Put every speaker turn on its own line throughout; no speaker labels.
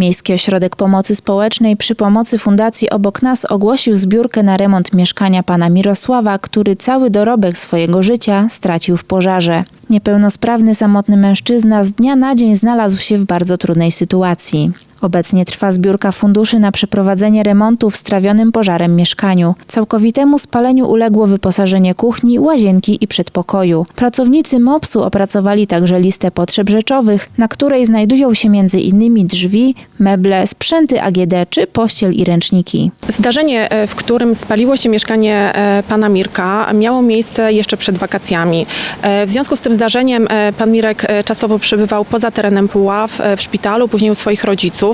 Miejski Ośrodek Pomocy Społecznej przy pomocy Fundacji Obok Nas ogłosił zbiórkę na remont mieszkania pana Mirosława, który cały dorobek swojego życia stracił w pożarze. Niepełnosprawny samotny mężczyzna z dnia na dzień znalazł się w bardzo trudnej sytuacji. Obecnie trwa zbiórka funduszy na przeprowadzenie remontu w strawionym pożarem mieszkaniu. Całkowitemu spaleniu uległo wyposażenie kuchni, łazienki i przedpokoju. Pracownicy MOPS-u opracowali także listę potrzeb rzeczowych, na której znajdują się m.in. drzwi, meble, sprzęty AGD czy pościel i ręczniki.
Zdarzenie, e, w którym spaliło się mieszkanie e, pana Mirka, miało miejsce jeszcze przed wakacjami. E, W związku z tym zdarzeniem pan Mirek czasowo przebywał poza terenem Puław, w szpitalu, później u swoich rodziców.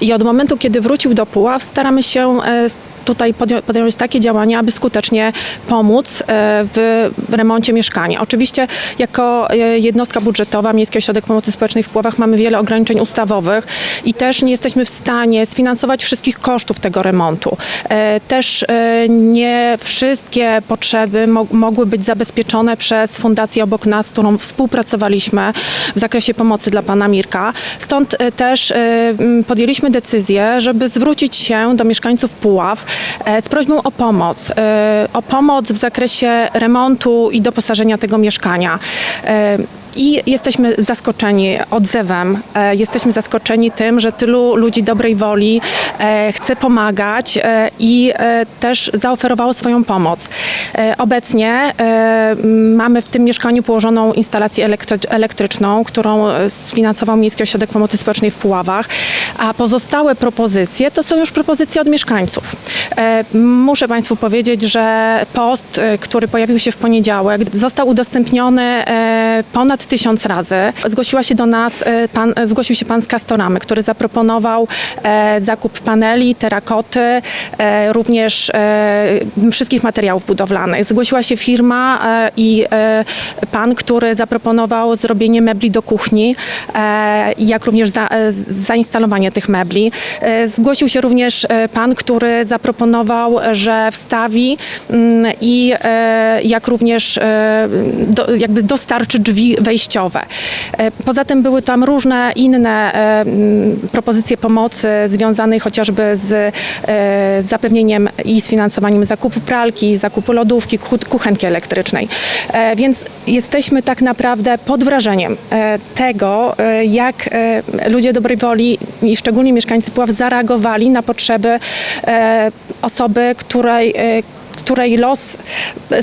I od momentu, kiedy wrócił do Puław, staramy się e, tutaj podją- podjąć takie działania, aby skutecznie pomóc e, w remoncie mieszkania. Oczywiście jako e, jednostka budżetowa Miejski Ośrodek Pomocy Społecznej w Puławach mamy wiele ograniczeń ustawowych i też nie jesteśmy w stanie sfinansować wszystkich kosztów tego remontu. Też nie wszystkie potrzeby mo- mogły być zabezpieczone przez Fundację Obok Nas, z którą współpracowaliśmy w zakresie pomocy dla pana Mirka. Stąd też podjęliśmy decyzję, żeby zwrócić się do mieszkańców Puław e, z prośbą o pomoc. e, O pomoc w zakresie remontu i doposażenia tego mieszkania. E, I jesteśmy zaskoczeni odzewem, jesteśmy zaskoczeni tym, że tylu ludzi dobrej woli chce pomagać i też zaoferowało swoją pomoc. Obecnie mamy w tym mieszkaniu położoną instalację elektry- elektryczną, którą sfinansował Miejski Ośrodek Pomocy Społecznej w Puławach, a pozostałe propozycje to są już propozycje od mieszkańców. E, Muszę Państwu powiedzieć, że post, e, który pojawił się w poniedziałek, został udostępniony e, ponad tysiąc razy. Zgłosiła się do nas, pan, zgłosił się pan z Castoramy, który zaproponował zakup paneli, terakoty, również wszystkich materiałów budowlanych. Zgłosiła się firma i pan, który zaproponował zrobienie mebli do kuchni, jak również za, zainstalowanie tych mebli. Zgłosił się również pan, który zaproponował, że wstawi mm, i e, jak również e, jakby dostarczy drzwi wejściowe. E, Poza tym były tam różne inne mm, propozycje pomocy związanej chociażby z zapewnieniem i sfinansowaniem zakupu pralki, zakupu lodówki, ku- kuchenki elektrycznej. Więc jesteśmy tak naprawdę pod wrażeniem tego, jak ludzie dobrej woli i szczególnie mieszkańcy Puław zareagowali na potrzeby osoby, której e, której los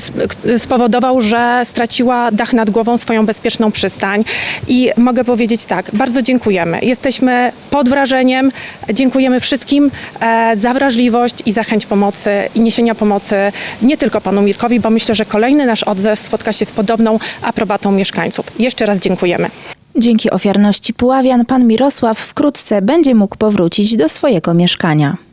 sp- spowodował, że straciła dach nad głową, swoją bezpieczną przystań. I mogę powiedzieć tak, bardzo dziękujemy. Jesteśmy pod wrażeniem. Dziękujemy wszystkim e, za wrażliwość i za chęć pomocy i niesienia pomocy nie tylko panu Mirkowi, bo myślę, że kolejny nasz odzew spotka się z podobną aprobatą mieszkańców. Jeszcze raz dziękujemy.
Dzięki ofiarności Puławian pan Mirosław wkrótce będzie mógł powrócić do swojego mieszkania.